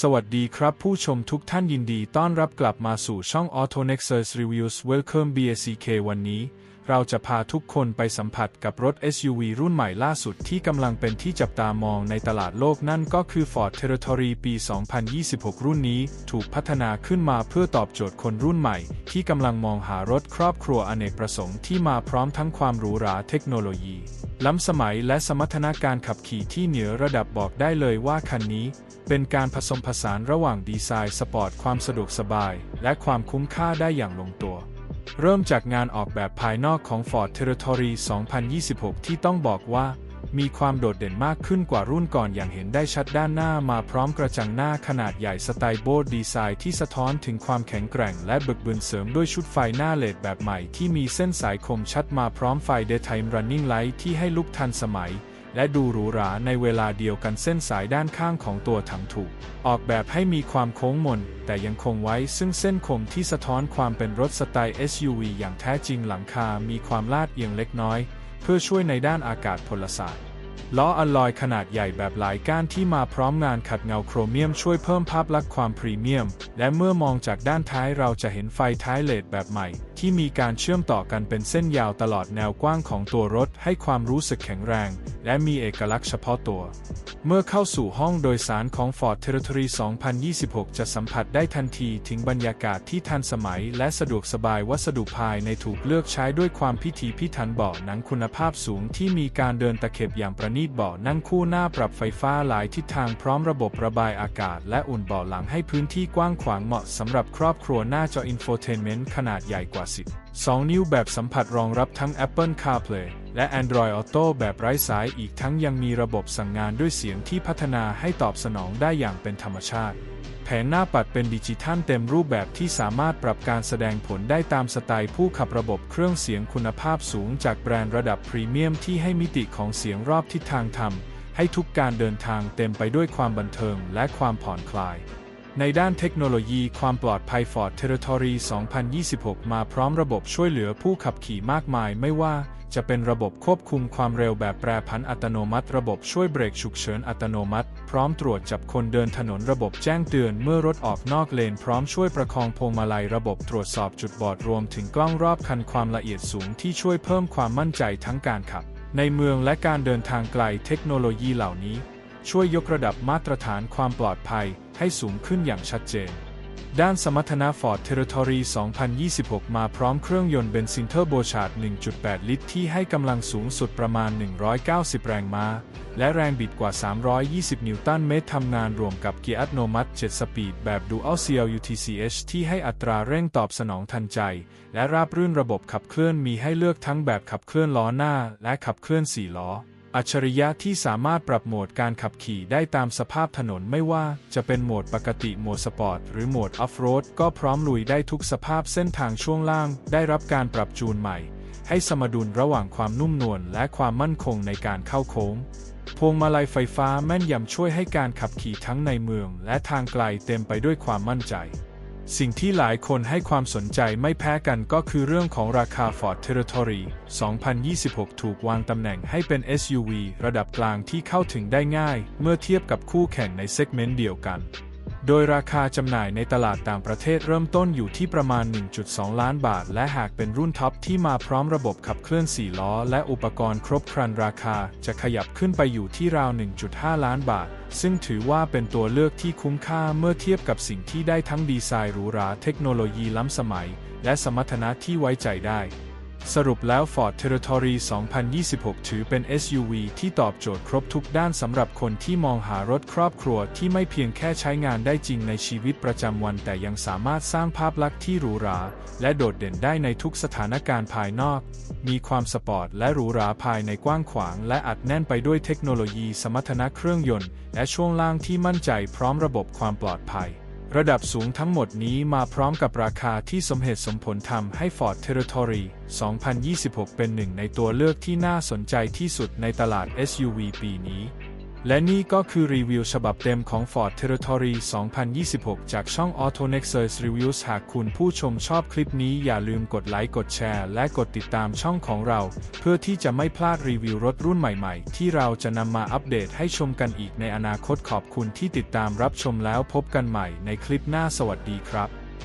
สวัสดีครับผู้ชมทุกท่านยินดีต้อนรับกลับมาสู่ช่อง Auto Nexus Reviews Welcome BSCK วันนี้ เราจะพาทุกคนไปสัมผัสกับรถ SUV รุ่นใหม่ล่าสุดที่กำลังเป็นที่จับตามองในตลาดโลกนั่นก็คือ Ford Territory ปี 2026 รุ่นนี้ ถูกพัฒนาขึ้นมาเพื่อตอบโจทย์คนรุ่นใหม่ ที่กำลังมองหารถครอบครัวอเนกประสงค์ที่มาพร้อมทั้งความหรูหราเทคโนโลยี ล้ำสมัยและสมรรถนะการขับขี่ที่เหนือระดับบอกได้เลยว่าคันนี้ เป็นการผสมผสานระหว่างดีไซน์สปอร์ตความสะดวกสบาย และความคุ้มค่าได้อย่างลงตัว เริ่มจากงานออกแบบภายนอกของ Ford Territory 2026 ที่ต้องบอกว่า มีความโดดเด่นมากขึ้นกว่ารุ่นก่อนอย่างเห็นได้ชัดด้านหน้ามาพร้อมกระจังหน้าขนาดใหญ่สไตล์โบดดีไซน์ที่สะท้อนถึงความแข็งแกร่งและบึกบึนเสริมด้วยชุดไฟหน้าเลดแบบใหม่ที่มีเส้นสายคมชัดมาพร้อมไฟ Daytime Running Light ที่ให้ลุกทันสมัยและดูหรูหราในเวลาเดียวกันเส้นสายด้านข้างของตัวถังถูก ออกแบบให้มีความโค้งมน แต่ยังคงไว้ซึ่งเส้นคมที่สะท้อนความเป็นรถสไตล์ SUV อย่างแท้จริงหลังคา มีความลาดเอียงเล็กน้อย เพื่อช่วยในด้านอากาศพลศาสตร์ล้ออลลอยขนาดใหญ่แบบหลายก้านที่มาพร้อมงานขัดเงาโครเมียมช่วยเพิ่มภาพลักษณ์ความพรีเมียม และเมื่อมองจากด้านท้ายเราจะเห็นไฟท้ายเลดแบบใหม่ ที่มีการเชื่อมต่อกันเป็นเส้นยาวตลอดแนวกว้างของตัวรถให้ความรู้สึกแข็งแรง และมีเอกลักษณ์เฉพาะตัว เมื่อเข้าสู่ห้องโดยสารของ Ford Territory 2026 จะสัมผัสได้ทันทีถึงบรรยากาศที่ทันสมัย และสะดวกสบายวัสดุภายในถูกเลือกใช้ด้วยความพิถีพิถันเบาะหนังคุณภาพสูงที่มีการเดินตะเข็บอย่างประณีตเบาะนั่งคู่หน้าปรับไฟฟ้าหลายทิศทางพร้อมระบบระบายอากาศ และอุ่นเบาะหลังให้พื้นที่กว้างขวางเหมาะสำหรับครอบครัวหน้าจออินโฟเทนเมนต์ขนาดใหญ่กว่า10 2 นิ้วแบบสัมผัสรองรับทั้ง Apple CarPlay และ Android Auto แบบไร้สายอีกทั้งยังมีระบบสั่งงานด้วยเสียงที่พัฒนาให้ตอบสนองได้อย่างเป็นธรรมชาติ แผงหน้าปัดเป็นดิจิทัลเต็มรูปแบบที่สามารถปรับการแสดงผลได้ตามสไตล์ผู้ขับระบบเครื่องเสียงคุณภาพสูงจากแบรนด์ระดับพรีเมียมที่ให้มิติของเสียงรอบทิศทางทำให้ทุกการเดินทางเต็มไปด้วยความบันเทิงและความผ่อนคลาย ในด้านเทคโนโลยีความปลอดภัย Ford Territory 2026 มาพร้อมระบบช่วยเหลือผู้ขับขี่มากมายไม่ว่าจะเป็นระบบควบคุมความเร็วแบบแปรผันอัตโนมัติ ระบบช่วยเบรกฉุกเฉินอัตโนมัติ พร้อมตรวจจับคนเดินถนนระบบแจ้งเตือนเมื่อรถออกนอกเลน พร้อมช่วยประคองพวงมาลัยระบบตรวจสอบจุดบอดรวมถึงกล้องรอบคันความละเอียดสูงที่ช่วยเพิ่มความมั่นใจทั้งการขับ ในเมืองและการเดินทางไกลเทคโนโลยีเหล่านี้ ช่วยยกระดับมาตรฐานความปลอดภัยให้สูงขึ้นอย่างชัดเจน ด้านสมรรถนะ Ford Territory 2026 มาพร้อมเครื่องยนต์เบนซินเทอร์โบชาร์ด1.8 ลิตร ที่ให้กำลังสูงสุดประมาณ 190 แรงม้า และแรงบิดกว่า 320 นิวตันเมตรทำงานรวมกับเกียร์อัตโนมัติ 7 สปีด แบบ Dual CLUTCH ที่ให้อัตราเร่งตอบสนองทันใจ และราบรื่นระบบขับเคลื่อนมีให้เลือกทั้งแบบขับเคลื่อนล้อหน้า และขับเคลื่อน4ล้อ อัจฉริยะที่สามารถปรับโหมดการขับขี่ได้ตามสภาพถนนไม่ว่าจะเป็นโหมดปกติโหมดสปอร์ตหรือโหมดออฟโรดก็พร้อมลุยได้ทุกสภาพเส้นทางช่วงล่าง ได้รับการปรับจูนใหม่ ให้สมดุลระหว่างความนุ่มนวลและความมั่นคงในการเข้าโค้ง พวงมาลัยไฟฟ้าแม่นยำช่วยให้การขับขี่ทั้งในเมือง และทางไกลเต็มไปด้วยความมั่นใจ สิ่งที่หลายคนให้ความสนใจไม่แพ้กันก็คือเรื่องของราคา Ford Territory 2026 ถูกวางตำแหน่งให้เป็น SUV ระดับกลางที่เข้าถึงได้ง่าย เมื่อเทียบกับคู่แข่งในเซกเมนต์เดียวกัน โดยราคาจำหน่ายในตลาดต่างประเทศเริ่มต้นอยู่ที่ประมาณ 1.2 ล้านบาท และหากเป็นรุ่นท็อปที่มาพร้อมระบบขับเคลื่อน 4 ล้อ และอุปกรณ์ครบครันราคาจะขยับขึ้นไปอยู่ที่ราว 1.5 ล้านบาท ซึ่งถือว่าเป็นตัวเลือกที่คุ้มค่าเมื่อเทียบกับสิ่งที่ได้ทั้งดีไซน์หรูหราเทคโนโลยีล้ำสมัย และสมรรถนะที่ไว้ใจได้ สรุปแล้ว Ford Territory 2026 ถือเป็น SUV ที่ตอบโจทย์ครบทุกด้านสำหรับคนที่มองหารถครอบครัวที่ไม่เพียงแค่ใช้งานได้จริงในชีวิตประจำวันแต่ยังสามารถสร้างภาพลักษณ์ที่หรูหรา และโดดเด่นได้ในทุกสถานการณ์ภายนอก มีความสปอร์ตและหรูหราภายในกว้างขวาง และอัดแน่นไปด้วยเทคโนโลยีสมรรถนะเครื่องยนต์ และช่วงล่างที่มั่นใจพร้อมระบบความปลอดภัย ระดับสูงทั้งหมดนี้มาพร้อมกับราคาที่สมเหตุสมผลทำให้ Ford Territory 2026 เป็นหนึ่งในตัวเลือกที่น่าสนใจที่สุดในตลาด SUV ปีนี้ และนี่ก็คือรีวิวฉบับเต็มของ Ford Territory 2026 จากช่อง AutoNexus Reviews หากคุณผู้ชมชอบคลิปนี้อย่าลืมกดไลค์ กดแชร์ และกดติดตามช่องของเรา เพื่อที่จะไม่พลาดรีวิวรถรุ่นใหม่ๆ ที่เราจะนำมาอัปเดตให้ชมกันอีกในอนาคตขอบคุณที่ติดตามรับชมแล้วพบกันใหม่ในคลิปหน้าสวัสดีครับ